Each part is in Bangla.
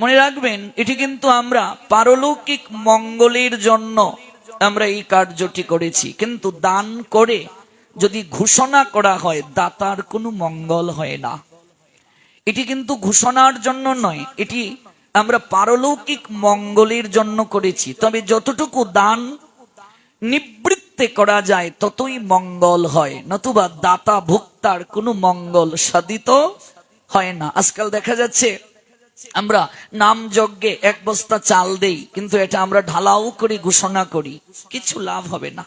মনে রাখবেন, এটি কিন্তু আমরা পারলৌকিক মঙ্গলের জন্য আমরা এই কার্যটি করেছি। কিন্তু দান করে যদি ঘোষণা করা হয়, দাতার কোনো মঙ্গল হয় না। এটি কিন্তু ঘোষণার জন্য নয়, এটি আমরা পারলৌকিক মঙ্গলের জন্য করেছি। তবে যতটুকু দান নিবৃত্তে করা যায়, ততই মঙ্গল হয়। নতুবা দাতা ভোক্তার কোনো মঙ্গল সাধিত হয় না। আজকাল দেখা যাচ্ছে, আমরা নাম যজ্ঞে এক বস্তা চাল দেই, কিন্তু এটা আমরা ঢালাও করি, ঘোষণা করি। কিছু লাভ হবে না।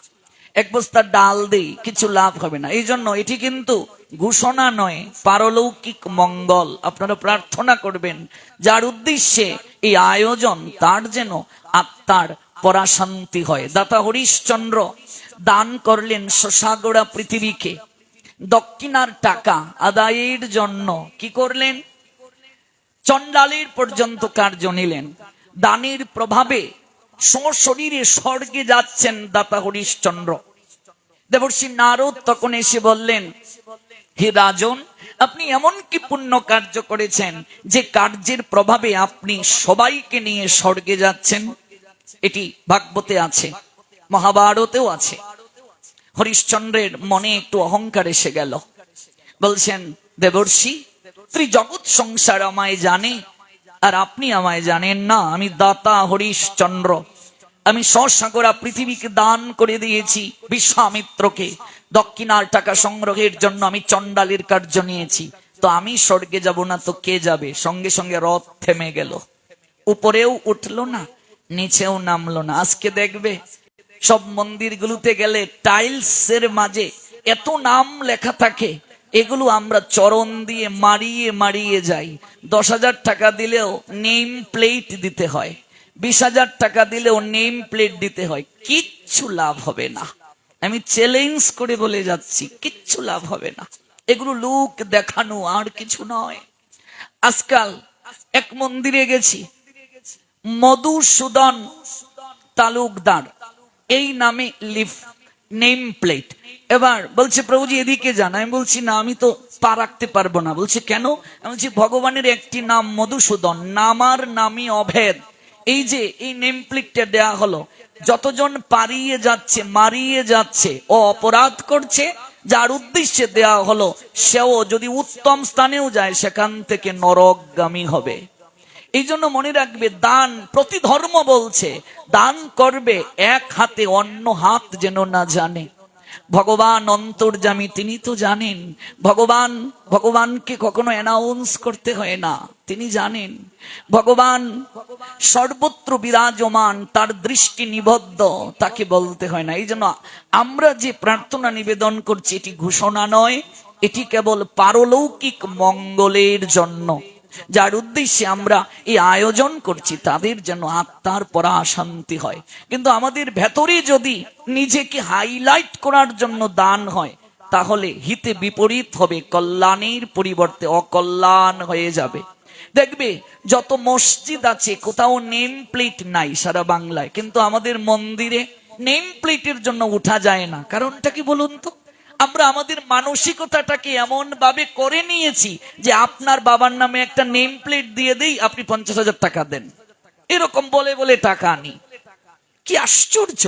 এক বস্তা ডাল দেই, কিছু লাভ হবে না। এই জন্য এটি কিন্তু ঘোষণা নয়, পারলৌকিক মঙ্গল। আপনারা প্রার্থনা করবেন, যার উদ্দেশ্যে এই আয়োজন, তার যেন আত্মার পরাশান্তি হয়। দাতা হরিশ্চন্দ্র দান করলেন শশাগোড়া পৃথিবীকে। দক্ষিণার টাকা আদায়ের জন্য কি করলেন? চণ্ডালের পর্যন্ত কার্য নিলেন। দানের প্রভাবে শরীরে স্বর্গে যাচ্ছেন দাতা হরিশ্চন্দ্র। দেবর্ষী নারদ তখন এসে বললেন, হে রাজন, আপনি এমন কি পুণ্য কার্য করেছেন যে কার্যের প্রভাবে আপনি সবাইকে নিয়ে স্বর্গে যাচ্ছেন? এটি ভাগবতে আছে। মহাভারতেও আছে। হরিশ্চন্দ্রের মনে একটু অহংকার এসে গেল। বলছেন, দেবর্ষি, ত্রিজগৎ সংসার আমায় জানে, আর আপনি আমায় জানেন না, আমি দাতা হরিশ্চন্দ্র। আমি সসাগরা পৃথিবীকে দান করে দিয়েছি বিশ্বামিত্রকে। দক্ষিণার টাকা সংগ্রহের জন্য আমি চণ্ডালের কার্য নিয়েছি। তো আমি স্বর্গে যাব না, তো কে যাবে? সঙ্গে সঙ্গে রথ থেমে গেল। উপরেও উঠল না, নিচেও নামলো না। আজকে দেখবে সব মন্দিরগুলোতে গেলে টাইলস এর মাঝে এত নাম লেখা থাকে, এগুলো আমরা চরণ দিয়ে মারিয়ে মারিয়ে যাই। দশ হাজার টাকা দিলেও নেম প্লেট দিতে হয়, বিশ হাজার টাকা দিলেও নেম প্লেট দিতে হয়, কিচ্ছু লাভ হবে না। আমি চ্যালেঞ্জ করে বলে যাচ্ছি, কিচ্ছু লাভ হবে না। এগুলো লোক দেখানো আর কিছু নয়। আজকাল এক মন্দিরে গেছি, মধুসূদন তালুকদার। এই নামে লিফ, নেম প্লেট। এবার বলছে, প্রভুজি, এদিকে যান। আমি বলছি, না, আমি তো পা রাখতে পারব না। বলছে, কেন? আমি বলছি, ভগবানের একটি নাম মধুসূদন, নামার নামই অভেদ। এই যে, এই নেম প্লেটটা দেয়া হলো, যতজন পারিয়ে যাচ্ছে, মারিয়ে যাচ্ছে, ও অপরাধ করছে, যার উদ্দেশ্যে দেয়া হলো, সেও যদি উত্তম স্থানেও যায়, সেখান থেকে নরকগামী হবে। এই জন্য মনে রাখবে, দান প্রতি ধর্ম বলছে, দান করবে এক হাতে অন্য হাত যেন না জানে। ভগবান অন্তর্জামী তিনি তো জানেন, ভগবান, ভগবানকে কখনো অ্যানাউন্স করতে হয় না, তিনি জানেন। ভগবান সর্বত্র বিরাজমান, তার দৃষ্টি নিবদ্ধ, তাকে বলতে হয় না। এই জন্য আমরা যে প্রার্থনা নিবেদন করছি, এটি ঘোষণা নয়, এটি কেবল পারলৌকিক মঙ্গলের জন্য। যার উদ্দেশ্যে আমরা এই আয়োজন করছি, তাদের যেন আত্মার পরা শান্তি হয়। কিন্তু আমাদের ভেতরে যদি নিজেকে হাইলাইট করার জন্য দান হয়, তাহলে হিতে বিপরীত হবে, কল্যাণের পরিবর্তে অকল্যাণ হয়ে যাবে। দেখবে, যত মসজিদ আছে, কোথাও নেম প্লেট নাই সারা বাংলায়, কিন্তু আমাদের মন্দিরে নেম প্লেটের জন্য উঠা যায় না। কারণটা কি বলুন তো? আমরা আমাদের মানসিকতাটাকে এমন ভাবে করে নিয়েছি যে আপনার বাবার নামে একটা নেম প্লেট দিয়ে দেই, আপনি পঞ্চাশ হাজার টাকা দেন। এরকম বলে বলে টাকা আনি। কি আশ্চর্য!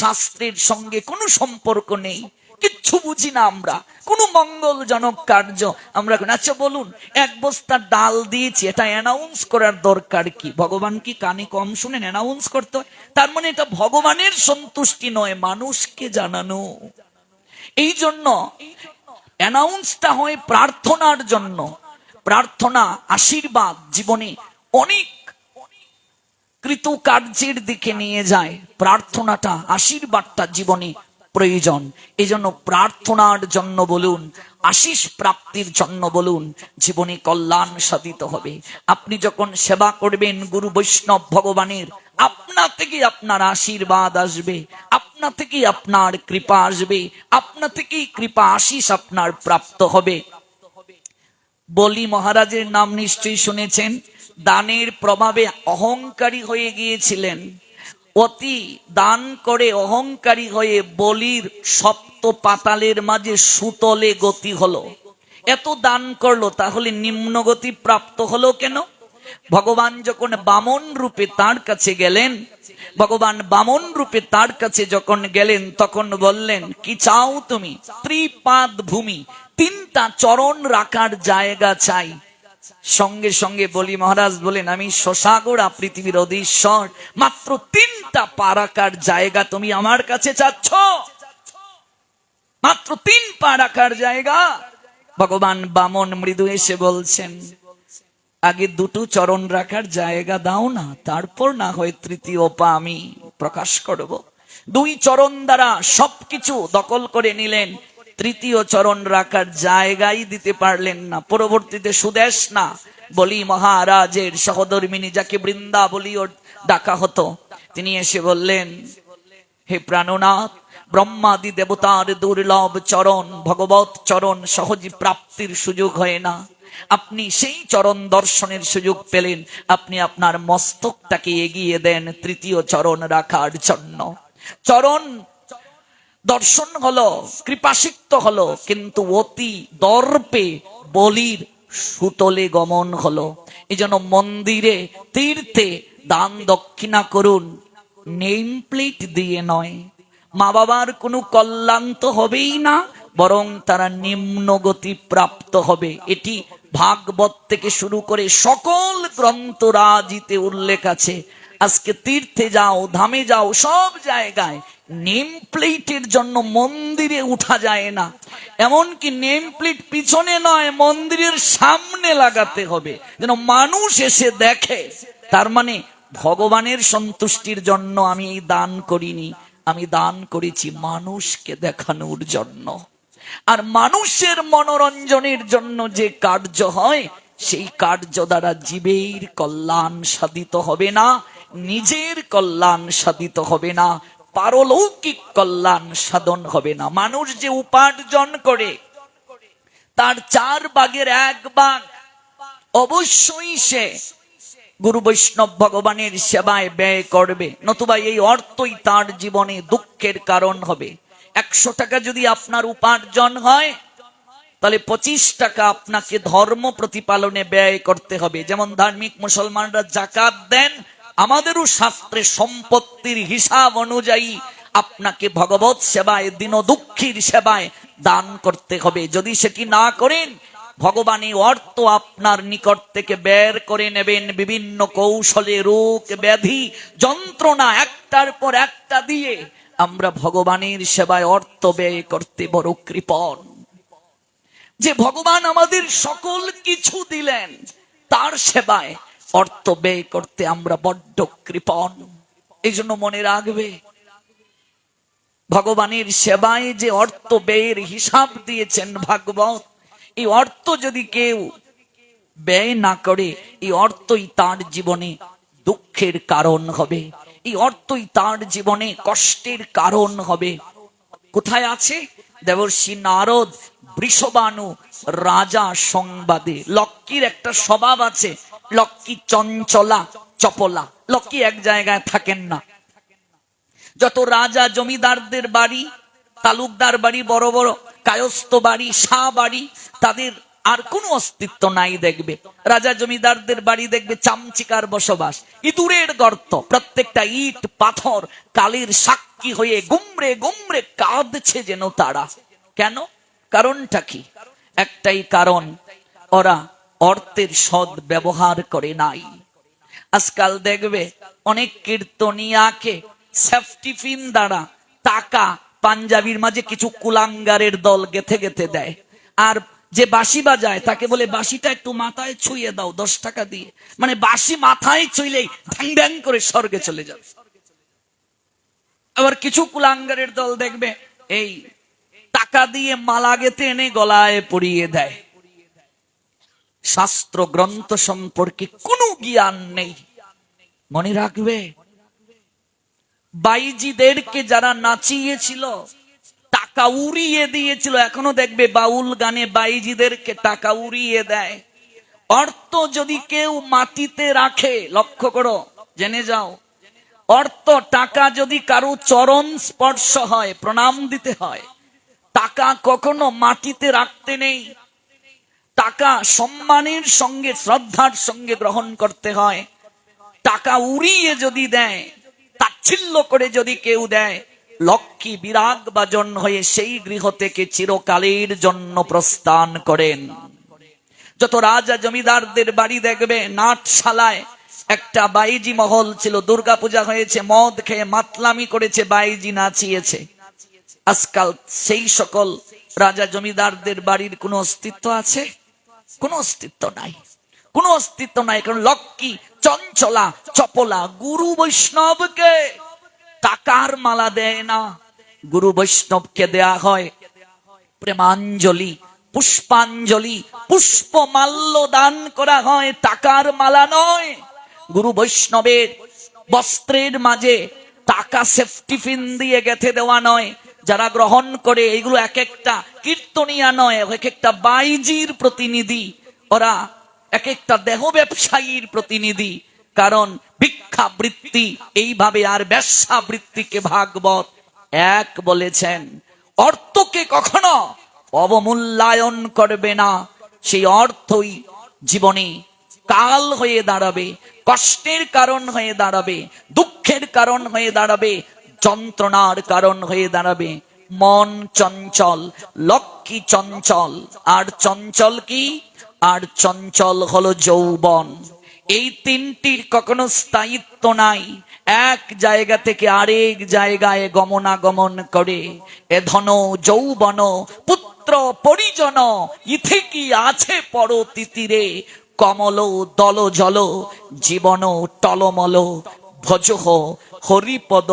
শাস্ত্রের সঙ্গে কোনো সম্পর্ক নেই। কিচ্ছু বুঝি না আমরা। কোনো মঙ্গলজনক কার্য আমরা আচ্ছা বলুন, এক বস্তা ডাল দিয়েছি, এটা অ্যানাউন্স করার দরকার কি? ভগবান কি কানে কম শুনেন? অ্যানাউন্স করতে হয়? তার মানে এটা ভগবানের সন্তুষ্টি নয়, মানুষকে জানানো। এই জন্য অ্যানাউন্সটা হয় প্রার্থনার জন্য। প্রার্থনা, আশীর্বাদ জীবনে অনেক কৃতকার্যের দিকে নিয়ে যায়। প্রার্থনাটা, আশীর্বাদটা জীবনে প্রয়োজন। এই জন্য প্রার্থনার জন্য বলুন, আশিস প্রাপ্তির জন্য বলুন, জীবনে কল্যাণ সাধিত হবে। আপনি যখন সেবা করবেন, গুরু বৈষ্ণব ভগবানের আপনা থেকে আপনার আশীর্বাদ আসবে। আপনা থেকে আপনার কৃপা আসবে, আপনা থেকেই কৃপা আশিস আপনার প্রাপ্ত হবে। বলি মহারাজের নাম নিশ্চয়ই শুনেছেন, দানের প্রভাবে অহংকারী হয়ে গিয়েছিলেন। অতি দান করে অহংকারী হয়ে বলির সপ্ত পাতালের মাঝে সুতলে গতি হলো। এত দান করল, তাহলে নিম্নগতি প্রাপ্ত হলো কেন? ভগবান যখন বামন রূপে তার কাছে গেলেন, ভগবান বামন রূপে তার কাছে যখন গেলেন, তখন বললেন, কি চাও তুমি? ত্রিপাদ ভূমি, তিনটা চরণ রাখার জায়গা চাই। সঙ্গে সঙ্গে বলি, মহারাজ বলেন, আমি শশাগোড়া পৃথিবীর অধীশ্বর। মাত্র তিনটা পারাকার জায়গা তুমি আমার কাছে চাচ্ছ? মাত্র তিন পা রাখার জায়গা। ভগবান বামন মৃদু এসে বলছেন আগে দুটো চরণ রাখার জায়গা দাও না, তারপর না হয় তৃতীয় পা আমি প্রকাশ করব। দুই চরণ দ্বারা সবকিছু দখল করে নিলেন, তৃতীয় চরণ রাখার জায়গাই দিতে পারলেন না। পরবর্তীতে সুদেশ না, বলি মহারাজের সহধর্মিনী যাকে বৃন্দা বলিও ডাকা হতো, তিনি এসে বললেন, হে প্রাণনাথ, ব্রহ্মাদি দেবতার দুর্লভ চরণ ভগবত চরণ সহজে প্রাপ্তির সুযোগ হয় না। আপনি সেই চরণ দর্শনের সুযোগ পেলেন। আপনি আপনার মস্তকটাকে এগিয়ে দেন তৃতীয় চরণ রাখার জন্য। চরণ দর্শন হলো, কৃপাসিক্ত হলো, কিন্তু অতি দর্পে বলির সুতলে গমন হলো। এই জন্য মন্দিরে, তীর্থে দান দক্ষিণা করুন, নেম প্লেট দিয়ে নয়। মা বাবার কোনো কল্যাণ তো হবেই না, বরং তারা নিম্নগতি প্রাপ্ত হবে। এটি ভাগবত থেকে শুরু করে সকল গ্রন্থ রাজিতে উল্লেখ আছে। আজকে তীর্থে যাও, ধামে যাও, সব জায়গায় নেম প্লেটের জন্য মন্দিরে উঠা যায় না। এমনকি নেম প্লেট পিছনে নয়, মন্দিরের সামনে লাগাতে হবে। যেন মানুষ এসে দেখে। তার মানে ভগবানের সন্তুষ্টির জন্য আমি দান করিনি। আমি দান করেছি মানুষকে দেখানোর জন্য। আর মানুষের মনোরঞ্জনের জন্য যে কার্য হয়, সেই কার্য দ্বারা জীবের কল্যাণ সাধিত হবে না, নিজের কল্যাণ সাধিত হবে না, পারলৌকিক কল্যাণ সাধন হবে না। মানুষ যে উপার্জন করে, তার চার বাগের এক ভাগ অবশ্যই সে গুরু বৈষ্ণব ভগবানের সেবায় ব্যয় করবে, নতুবা এই অর্থই তার জীবনে দুঃখের কারণ হবে। একশো টাকা যদি আপনার উপার্জন হয়, তাহলে পঁচিশ টাকা আপনাকে ধর্ম প্রতিপালনে ব্যয় করতে হবে। যেমন ধার্মিক মুসলমানরা জাকাত দেন, আমাদেরও শাস্ত্রে সম্পত্তির হিসাব অনুযায়ী আপনাকে ভগবত সেবায় দিন দুঃখীর সেবায় দান করতে হবে। যদি সেটি না করেন ভগবান অর্থ আপনার নিকট থেকে বের করে নেবেন। বিভিন্ন কৌশলে রোগ, ব্যাধি, যন্ত্রণা একটার পর একটা দিয়ে আমরা ভগবানের সেবায় অর্থ ব্যয় করতে বড় কৃপণ। যে ভগবান আমাদের সকল কিছু দিলেন, তার সেবায় অর্থ ব্যয় করতে আমরা বড্ড কৃপণ। এই জন্য মনে রাখবে, ভগবানের সেবায় যে অর্থ ব্যয়ের হিসাব দিয়েছেন ভাগবত, এই অর্থ যদি কেউ ব্যয় না করে, এই অর্থই তার জীবনে দুঃখের কারণ হবে। এই অর্থই তার জীবনে কষ্টের কারণ হবে। কোথায় আছে? দেবর্ষী নারদ বৃষবানু রাজা সংবাদে। লক্ষ্মীর একটা স্বভাব আছে, লক্ষ্মী চঞ্চলা, চপলা। লক্ষ্মী এক জায়গায় থাকেন না। যত রাজা জমিদারদের বাড়ি, তালুকদার বাড়ি, বড় বড় কায়স্থ বাড়ি, শাহ বাড়ি, তাদের আর কোনো অস্তিত্ব নাই দেখবে। রাজা জমিদারদের বাড়ি দেখবে, চামচিকার বসবাস। ইঁদুরের গর্ত, প্রত্যেকটা ইট, পাথর, কালির সাক্ষী হয়ে গুমরে গুমরে কাঁদছে যেন তারা। কেন? কারণটা কি? একটাই কারণ, ওরা অর্থের সদ ব্যবহার করে নাই। আজকাল দেখবে, অনেক কীর্তনিয়াকে সেফটি পিন দ্বারা টাকা পাঞ্জাবির মাঝে কিছু কুলাঙ্গারের দল গেথে গেথে দেয়। আর যে বাঁশি বাজায়, তাকে বলে বাঁশিটা একটু মাথায় ছুঁয়ে দাও দশ টাকা দিয়ে। মানে বাঁশি মাথায় ছুঁইলেই ঢ্যাং ঢ্যাং করে স্বর্গে চলে যাবে। আবার কিছু কুলাঙ্গারের দল দেখবে, এই টাকা দিয়ে মালা গেতে এনে গলায় পরিয়ে দেয়। শাস্ত্র গ্রন্থ সম্পর্কে কোনো জ্ঞান নেই। মনে রাখবে, বাইজিদেরকে যারা নাচিয়েছিল টাকা উড়িয়ে দিয়েছিল। এখনও দেখবে বাউল গানে বাইজিদেরকে টাকা উড়িয়ে দেয়। অর্থ যদি কেউ মাটিতে রাখে, লক্ষ্য করো, জেনে যাও। অর্থ, টাকা যদি কারও চরণ স্পর্শ হয়, প্রণাম দিতে হয়, টাকা কখনো মাটিতে রাখতে নেই। টাকা সম্মানের সঙ্গে, শ্রদ্ধার সঙ্গে গ্রহণ করতে হয়। টাকা উড়িয়ে যদি দেয়, তাচ্ছিল্য করে যদি কেউ দেয় লক্ষ্মী বিরাগ বাজন হয়ে সেই গৃহ থেকে চিরকালের জন্য প্রস্থান করেন। যত রাজা জমিদারদের বাড়ি দেখবে, নাটশালায় একটা বাইজি মহল ছিল দুর্গা পূজা হয়েছে, মদ খেয়ে মাতলামি করেছে, বাইজি নাচিয়েছে। আজকাল সেই সকল রাজা জমিদারদের বাড়ির কোনো অস্তিত্ব আছে? কোনো অস্তিত্ব নাই। কোনো অস্তিত্ব নাই, কারণ লক্ষ্মী চঞ্চলা, চপলা, গুরু বৈষ্ণবকে টাকার মালা দেয় না। গুরু বৈষ্ণবকে দেয়া হয় প্রেমাঞ্জলি, পুষ্পাঞ্জলি, পুষ্পমাল্য দান করা হয়। টাকার মালা নয়। গুরু বৈষ্ণবের বস্ত্রের মাঝে টাকা সেফটি পিন দিয়ে গেথে দেওয়া নয়। যারা গ্রহণ করে, এগুলো এক একটা কীর্তনিয়া নয়, এক একটা বাইজির প্রতিনিধি। ওরা এক একটা দেহ ব্যবসায়ীর প্রতিনিধি। কারণ ভিক্ষা বৃত্তি এইভাবে আর ব্যবসা বৃত্তিকে ভাগবত এক বলেছেন, অর্থকে কখনো অবমূল্যায়ন করবে না, সেই অর্থই জীবনে কাল হয়ে দাঁড়াবে, কষ্টের কারণ হয়ে দাঁড়াবে, দুঃখের কারণ হয়ে দাঁড়াবে, যন্ত্রণার কারণ হয়ে দাঁড়াবে, মন চঞ্চল, লক্ষ্মী চঞ্চল, আর চঞ্চল কি? আর চঞ্চল হলো যৌবন। এই তিনটির কখনো স্থায়িত্ব নাই। এক জায়গা থেকে আরেক জায়গায় গমনাগমন করে। এ ধন, যৌবন, পুত্র, পরিজন ইথে কি আছে পর তিতিরে কমল, দল, জল, জীবন, টলমল ভজহ হরিপদ,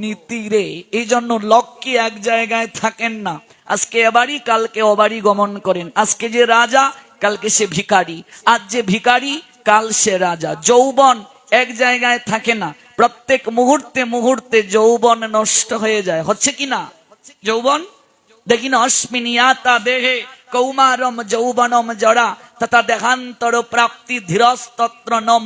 নীতিরে। এই জন্য লক্ষ্মী এক জায়গায় থাকেন না। আজকে এবারই, কালকে অবারই গমন করেন। আজকে যে রাজা, কালকে সে ভিখারি। আজ যে ভিখারি কাল সে রাজা। যৌবন এক জায়গায় থাকে না। প্রত্যেক মুহূর্তে মুহূর্তে যৌবন নষ্ট হয়ে যায়। হচ্ছে কি না? যৌবন? দেখি না দেহে কৌমারম যৌবনম জড়া। তথা দেহান্তর প্রাপ্তি ধীরস্তত্র ন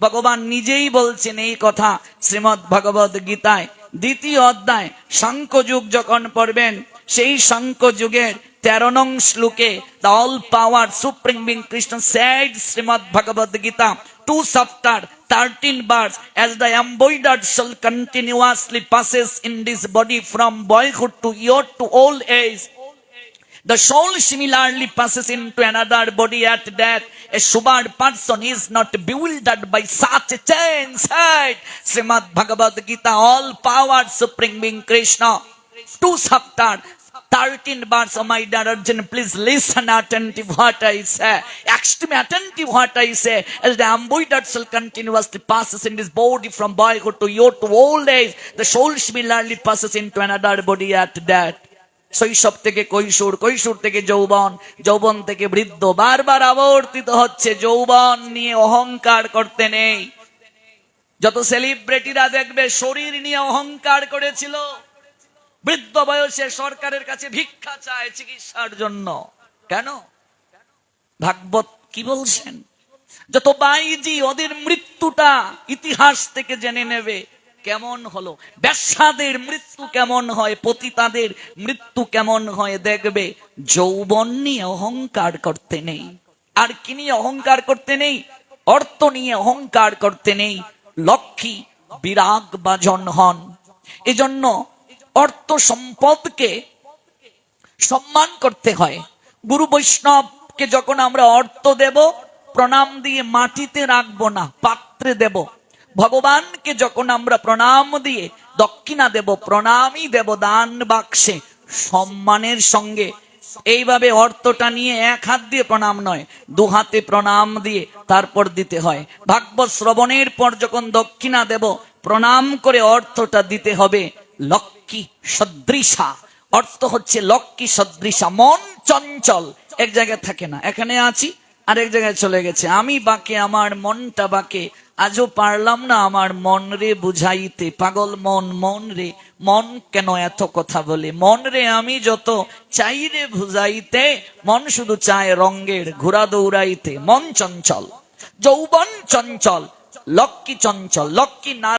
ভগবান নিজেই বলছেন এই কথা শ্রীমদ ভগবদ গীতায়। দ্বিতীয় অধ্যায় শঙ্কযুগ যখন পড়বেন, সেই শঙ্কযুগের তেরো নং শ্লোকে the all power supreme being Krishna said Shrimad Bhagavad Gita to chapter 13 verse as the embroidered soul continuously passes in this body from boyhood to youth to old age the soul similarly passes into another body at death. A Subad person is not bewildered by such a change. Srimad Bhagavad Gita, all power supreme being Krishna. Two chapter, 13 verse, oh my Arjun, please listen attentive what I say. Extreme attentive what I say. As the embroidered soul continuously passes in this body from boyhood to youth to old age, the soul similarly passes into another body at death. শৈশব থেকে কৈশোর কৈশোর থেকে যৌবন যৌবন থেকে বৃদ্ধ বারবার আবর্তিত হচ্ছে যৌবন নিয়ে অহংকার করতে নেই যত সেলিব্রিটিরা দেখবে শরীর নিয়ে অহংকার করেছিল বৃদ্ধ বয়সে সরকারের কাছে ভিক্ষা চায় চিকিৎসার জন্য। কেন? ভাগবত কি বলছেন? যত বাইজি ওদের মৃত্যুটা ইতিহাস থেকে জেনে নেবে কেমন হলো। ব্যবসাদের মৃত্যু কেমন হয়, পতিতাদের মৃত্যু কেমন হয় দেখবে। যৌবন নিয়ে অহংকার করতে নেই। আর কি নিয়ে অহংকার করতে নেই? অর্থ নিয়ে অহংকার করতে নেই। লক্ষ্মী বিরাগ বাজন হন। এজন্য অর্থ সম্পদকে সম্মান করতে হয়। গুরু বৈষ্ণবকে যখন আমরা অর্থ দেব, প্রণাম দিয়ে মাটিতে রাখব না, পাত্রে দেব। ভগবানকে যখন আমরা প্রণাম দিয়ে দক্ষিণা দেব, প্রণামই দেব দান বাক্সে, সম্মানের সঙ্গে। এইভাবে অর্থটা নিয়ে এক হাত দিয়ে প্রণাম নয়, দু হাতে প্রণাম দিয়ে তারপর দিতে হয়। ভাগবত শ্রবণের পর যখন দক্ষিণা দেব, প্রণাম করে অর্থটা দিতে হবে। লক্ষ্মী সদৃশা। অর্থ হচ্ছে লক্ষ্মী সদৃশা, মন চঞ্চল। এক জায়গায় থাকে না, এখানে আছি, আরেক জায়গায় চলে গেছে। আমি বাকে, আমার মনটা বাকে। আজও পারলাম না আমার মন রে বুঝাইতে। পাগল মন মন রে, মন কেন এত কথা বলে? মন রে আমি যত চাই রে বুঝাইতে। মন শুধু চায় রঙ্গের ঘোরা দৌড়াইতে। মন চঞ্চল, যৌবন চঞ্চল, লক্ষ্মী চঞ্চল, লক্ষ্মী না